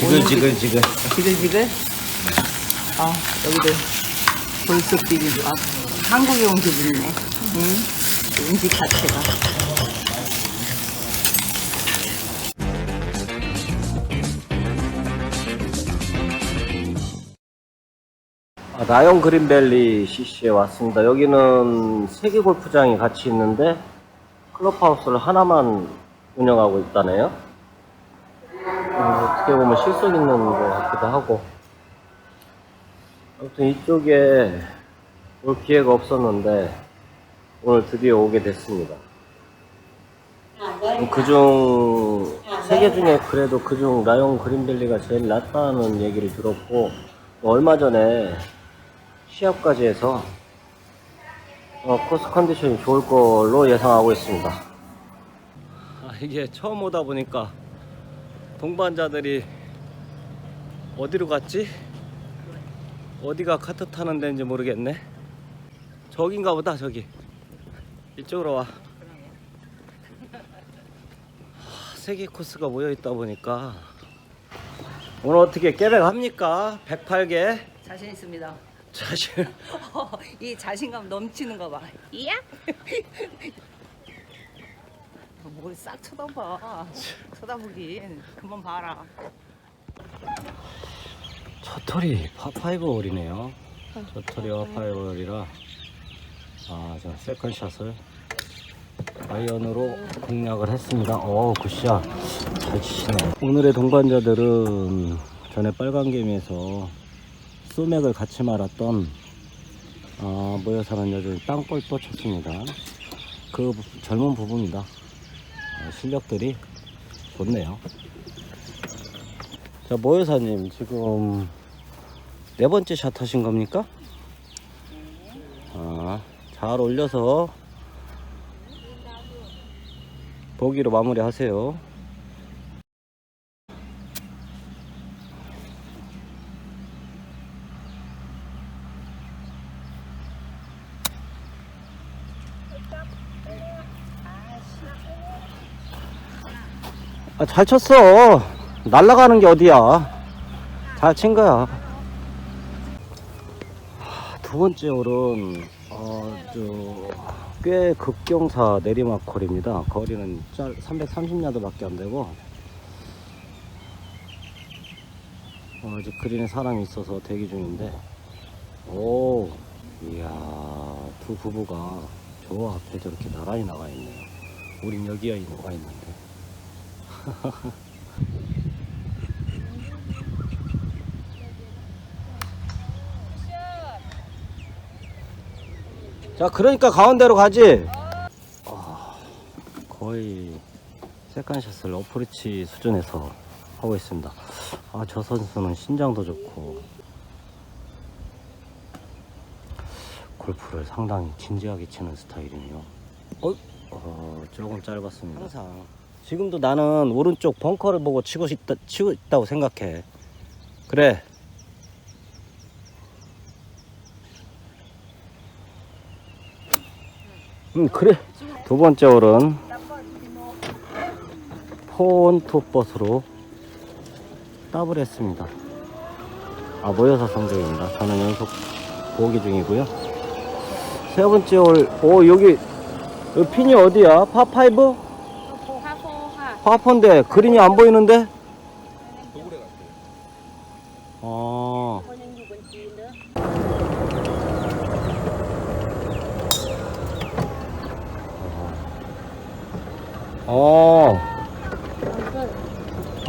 지글지글 지글. 지글지글? 아, 여기도 벌써 비비고, 아, 한국에 온 기분이네. 응? 음식 자체가. 아, 나영 그린밸리 CC에 왔습니다. 여기는 세계 골프장이 같이 있는데 클럽하우스를 하나만 운영하고 있다네요. 어, 어떻게 보면 실속 있는 것 같기도 하고. 아무튼 이쪽에 올 기회가 없었는데 오늘 드디어 오게 됐습니다. 그중 세 개 중에 그래도 그중 라용 그린밸리가 제일 낫다는 얘기를 들었고 얼마 전에 시합까지 해서 어, 코스 컨디션이 좋을 걸로 예상하고 있습니다. 아, 이게 처음 오다 보니까 동반자들이 어디로 갔지? 어디가 카트 타는 데인지 모르겠네. 저긴가 보다 저기. 이쪽으로 와. 하, 세개 코스가 모여 있다 보니까 오늘 어떻게 깨백 합니까? 108개? 자신 있습니다. 사실 이 자신감 넘치는 거 봐. 이야? 뭘 싹 쳐다봐. 쳐다보긴. 그만 봐라. 첫털이 파5 홀이네요. 첫털이와 파이브 홀이라 아, 저 세컨샷을 아이언으로 공략을 했습니다. 어, 굿샷. 잘 치시네. 오늘의 동반자들은 전에 빨간개미에서 소맥을 같이 말았던 아, 모여 사는 여자 땅볼 또 쳤습니다. 그 부- 젊은 부부입니다. 아, 실력들이 좋네요. 자, 모 여사님, 지금 네 번째 샷 하신 겁니까? 아, 잘 올려서 보기로 마무리 하세요. 아, 잘 쳤어. 날아가는 게 어디야. 잘 친 거야. 하, 두 번째 홀은, 어, 저, 꽤 극경사 내리막 홀입니다. 거리는 짤, 330야드 밖에 안 되고, 어, 아직 그린에 사람이 있어서 대기 중인데, 오, 이야, 두 부부가 저 앞에 저렇게 나란히 나가 있네요. 우린 여기에 와 있는데. 자, 그러니까 가운데로 가지. 아, 거의 세컨샷을 어프리치 수준에서 하고 있습니다. 아, 저 선수는 신장도 좋고 골프를 상당히 진지하게 치는 스타일이네요. 어, 어 조금 짧았습니다. 항상 지금도 나는 오른쪽 벙커를 보고 치고 싶다, 치고 있다고 생각해. 그래. 음 그래. 두 번째 홀은 포온토 버스로 더블 했습니다. 아 모여서 성적입니다. 저는 연속 보기 중이고요. 세 번째 홀 오 여기 여기 핀이 어디야? 파5 파폰데 그린이 안 보이는데 어 어.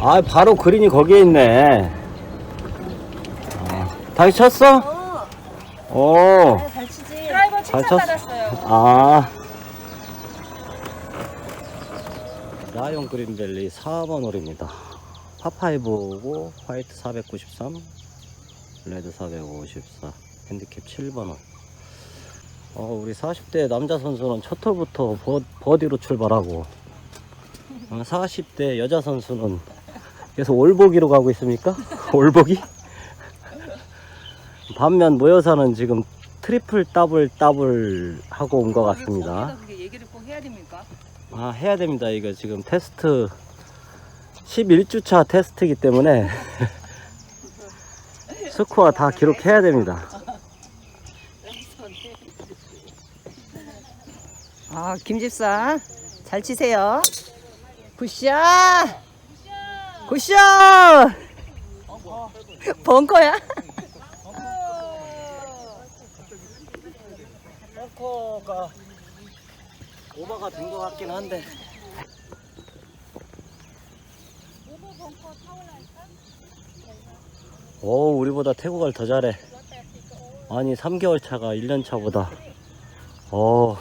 아, 바로 그린이 거기에 있네. 아, 다시 쳤어? 오. 잘 치지. 드라이버 잘 칭찬 쳤어. 받았어요. 아. 라이온 그린밸리 4번 홀입니다. 파5고 화이트 493, 레드 454, 핸디캡 7번 홀. 어, 우리 40대 남자 선수는 첫 홀부터 버, 버디로 출발하고 어, 40대 여자 선수는 계속 올보기로 가고 있습니까? 올보기? 반면 모여사는 지금 트리플 더블 더블 하고 온 것 같습니다. 얘기를 꼭 해야 됩니까? 아 해야 됩니다. 이거 지금 테스트 11주차 테스트이기 때문에 스코어 다 기록해야 됩니다. 아, 김집사. 잘 치세요. 굿샷! 굿샷! 벙커야? 벙커가 오버가 된 것 같긴 한데. 오, 우리보다 태국을 더 잘해. 아니, 3개월 차가 1년 차보다. 오.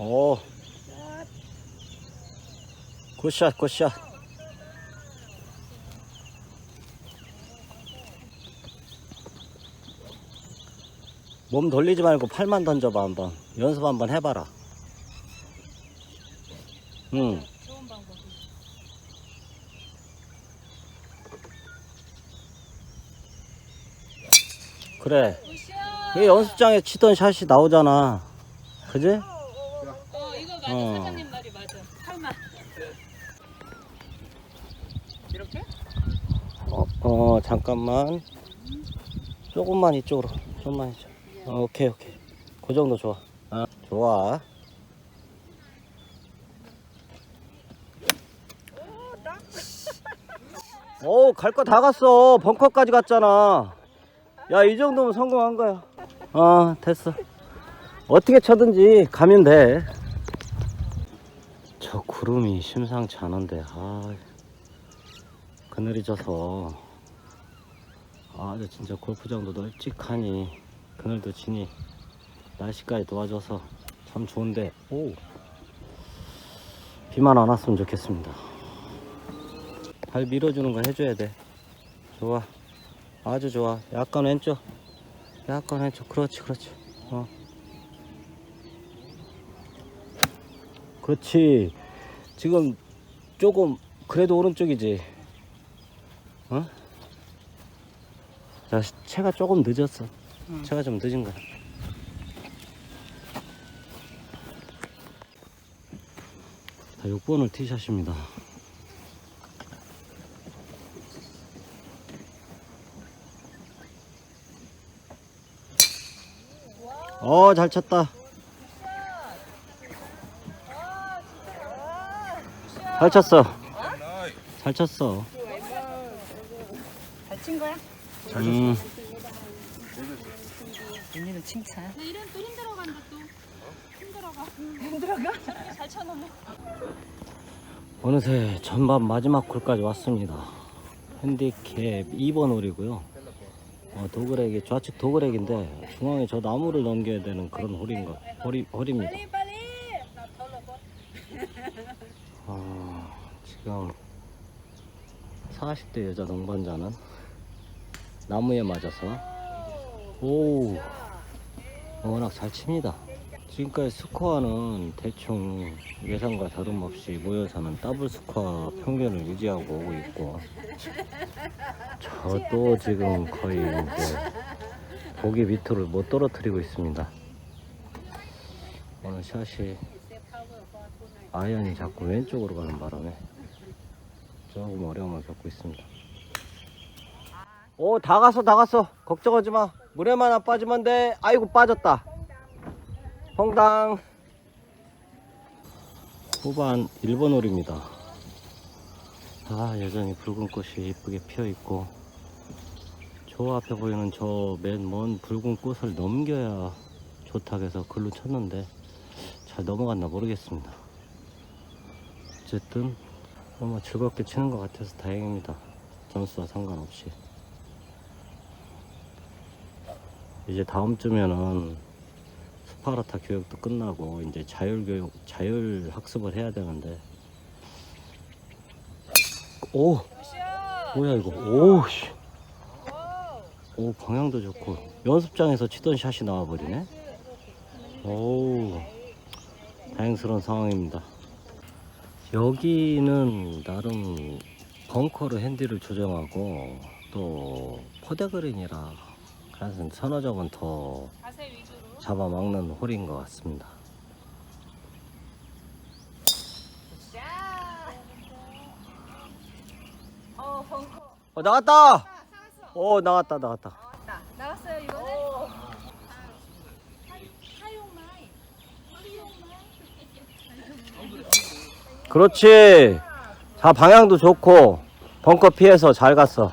오. 굿샷, 굿샷. 몸 돌리지 말고 팔만 던져봐 한번. 연습 한번 해봐라. 응. 그래. 이 연습장에 치던 샷이 나오잖아. 그지? 어 이거 맞아. 어. 사장님 말이 맞아. 8만. 이렇게? 어, 어 잠깐만. 조금만 이쪽으로. 조금만 이쪽. 어, 오케이 오케이. 그 정도 좋아. 아, 좋아. 오 갈 거 다 갔어. 벙커까지 갔잖아. 야 이 정도면 성공한 거야. 어 됐어. 어떻게 쳐든지 가면 돼 저 구름이 심상치 않은데 아 그늘이 져서. 아주 진짜 골프장도 널찍하니 그늘도 지니 날씨까지 도와줘서 참 좋은데 오 비만 안 왔으면 좋겠습니다. 발 밀어주는 거 해줘야 돼. 좋아. 아주 좋아. 약간 왼쪽. 약간 왼쪽. 그렇지 그렇지. 어. 그렇지. 지금 조금 그래도 오른쪽이지. 어? 자, 채가 조금 늦었어. 응. 채가 좀 늦은 거야. 자, 6번을 티샷입니다. 어, 잘 쳤다. 잘 쳤어. 잘 쳤어. 잘 친 거야? 음. 언니는 칭찬. 내 이름 또 힘들어간다 또 힘들어가 힘들어가? 잘 쳐놓으면 어느새 전반 마지막 홀까지 왔습니다. 핸디캡 2번 홀이고요. 어, 도그렉이 좌측 도그렉인데 중앙에 저 나무를 넘겨야 되는 그런 홀인 것 홀이, 홀입니다. 아, 지금 40대 여자 동반자는 나무에 맞아서 오 워낙 잘 칩니다. 지금까지 스코어는 대충 예상과 다름없이 모여서는 더블 스코어 평균을 유지하고 오고 있고 저도 지금 거의 이제 고개 밑으로 못 떨어뜨리고 있습니다. 오늘 샷이 아이언이 자꾸 왼쪽으로 가는 바람에 조금 어려움을 겪고 있습니다. 오, 다 갔어, 다 갔어. 걱정하지 마. 물에만 안 빠지면 돼. 아이고, 빠졌다. 홍당. 후반 1번 홀입니다. 아, 여전히 붉은 꽃이 이쁘게 피어 있고, 저 앞에 보이는 저 맨 먼 붉은 꽃을 넘겨야 좋다고 해서 글로 쳤는데, 잘 넘어갔나 모르겠습니다. 어쨌든, 너무 즐겁게 치는 것 같아서 다행입니다. 점수와 상관없이. 이제 다음 주면은 스파르타 교육도 끝나고 이제 자율 교육, 자율 학습을 해야 되는데. 오! 뭐야 이거? 오, 씨. 오, 방향도 좋고. 연습장에서 치던 샷이 나와버리네? 오, 다행스러운 상황입니다. 여기는 나름 벙커로 핸디를 조정하고 또 포대그린이라 한 서너 접은 더 잡아먹는 홀인 것 같습니다. 어, 나갔다! 어, 나갔다, 나갔다. 나갔어요! 그렇지. 자, 방향도 좋고, 벙커 피해서 잘 갔어.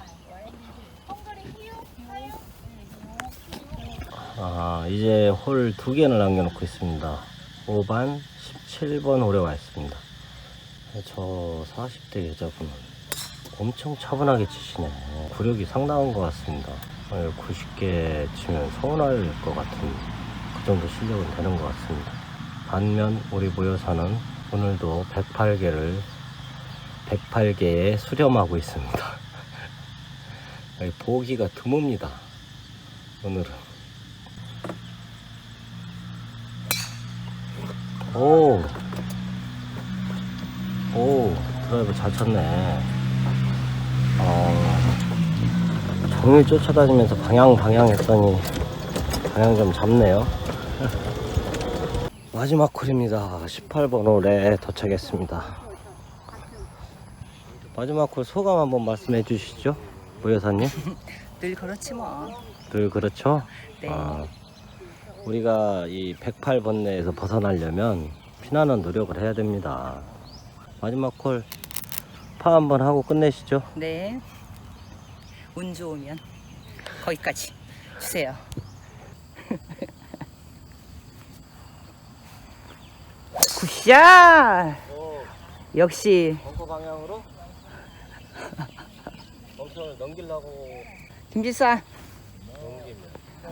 이제 홀 두 개를 남겨놓고 있습니다. 5반, 17번 홀에 와 있습니다. 저 40대 여자분은 엄청 차분하게 치시네. 구력이 상당한 것 같습니다. 90개 치면 서운할 것 같은 그 정도 실력은 되는 것 같습니다. 반면 우리 모여사는 오늘도 108개를 108개에 수렴하고 있습니다. 보기가 드뭅니다. 오늘은. 오, 오, 드라이브 잘 쳤네. 어, 종일 쫓아다니면서 방향, 방향 했더니 방향 좀 잡네요. 마지막 콜입니다. 18번 홀에 도착했습니다. 마지막 콜 소감 한번 말씀해 주시죠. 모 여사님. 늘 그렇지 뭐. 늘 그렇죠? 네. 아, 우리가 이 108번 내에서 벗어나려면 피나는 노력을 해야 됩니다. 마지막 콜 파 한번 하고 끝내시죠. 네. 운 좋으면 거기까지 주세요. 굿샷! 역시 벙커 방향으로 벙커를 넘기려고 김지사.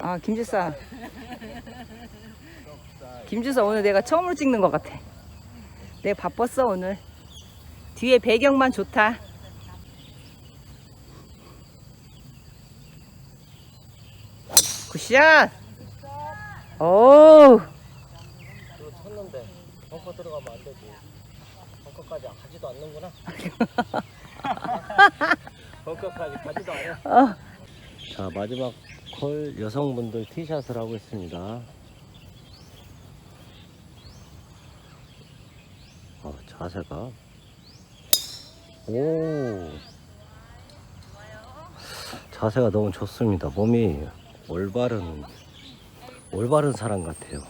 아 김지사. 김지사 오늘 내가 처음으로 찍는 것 같아. 내가 바빴어 오늘. 뒤에 배경만 좋다. 굿샷! 오! 그거 쳤는데 벙커 들어가면 안 되지. 벙커까지 가지도 않는구나. 벙커까지 가지도 않아. 어. 자 마지막 콜 여성분들 티샷을 하고 있습니다. 어, 자세가 오 자세가 너무 좋습니다. 몸이 올바른 올바른 사람 같아요.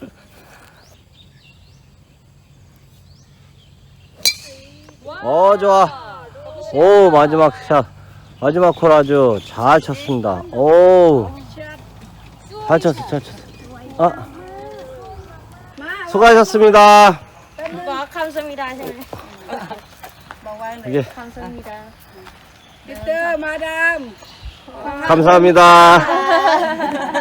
어 좋아. 오 마지막 샷 마지막 콜 아주 잘 쳤습니다. 오. 잘 쳤어, 잘 쳤어. 아. 수고하셨습니다. 뭐 감사합니다. 선생님. 이게 감사합니다. 그때 마담 감사합니다.